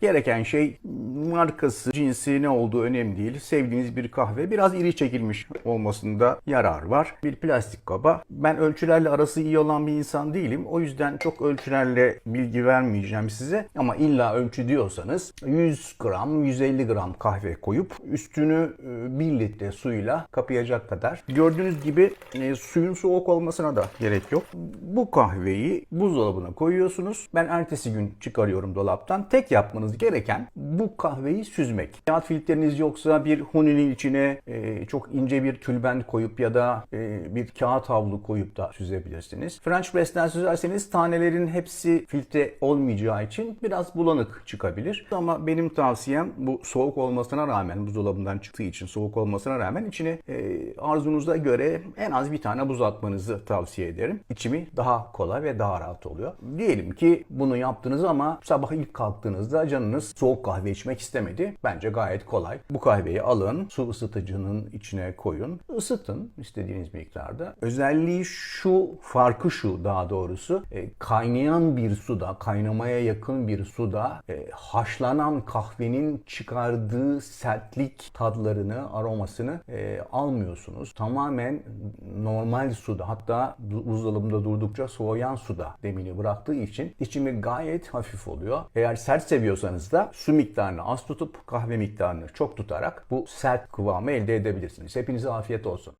Gereken şey markası, cinsi ne olduğu önemli değil. Sevdiğiniz bir kahve biraz iri çekilmiş olmasında yarar var. Bir plastik kaba. Ben ölçülerle arası iyi olan bir insan değilim. O yüzden çok ölçülerle bilgi vermeyeceğim size. Ama illa ölçü diyorsanız 100 gram, 150 gram kahve koyup üstünü 1 litre suyla kapayacak kadar. Gördüğünüz gibi e, suyun soğuk olmasına da gerek yok. Bu kahveyi buzdolabına koyuyorsunuz. Ben ertesi gün çıkarıyorum dolaptan. Tek yapmanız gereken bu kahveyi süzmek. Kağıt filtreniz yoksa bir huninin içine e, çok ince bir tülbent koyup ya da e, bir kağıt havlu koyup da süzebilirsiniz. French press'ten süzerseniz tanelerin hepsi filtre olmayacağı için biraz bulanık çıkabilir. Ama benim tavsiyem bu soğuk olmasına rağmen buzdolabından çıktığı için soğuk olmasına rağmen içine e, arzunuza göre en az bir tane buz atmanızı tavsiye ederim. İçimi daha kolay ve daha rahat oluyor. Diyelim ki bunu yaptınız ama sabah ilk kalktığınızda canınız soğuk kahve içmek istemedi. Bence gayet kolay. Bu kahveyi alın, su ısıtıcının içine koyun, ısıtın istediğiniz miktarda. Özelliği şu, farkı şu daha doğrusu. e, kaynayan bir suda, kaynamaya yakın bir suda e, haşlanan kahvenin çıkardığı sertlik tadlarını, aromasını e, almıyorsunuz. Tamamen normal suda hatta buzdolabında durdukça soğuyan suda demini bıraktığı için içimi gayet hafif oluyor. Eğer sert seviyorsanız da su miktarını az tutup kahve miktarını çok tutarak bu sert kıvamı elde edebilirsiniz. Hepinize afiyet olsun.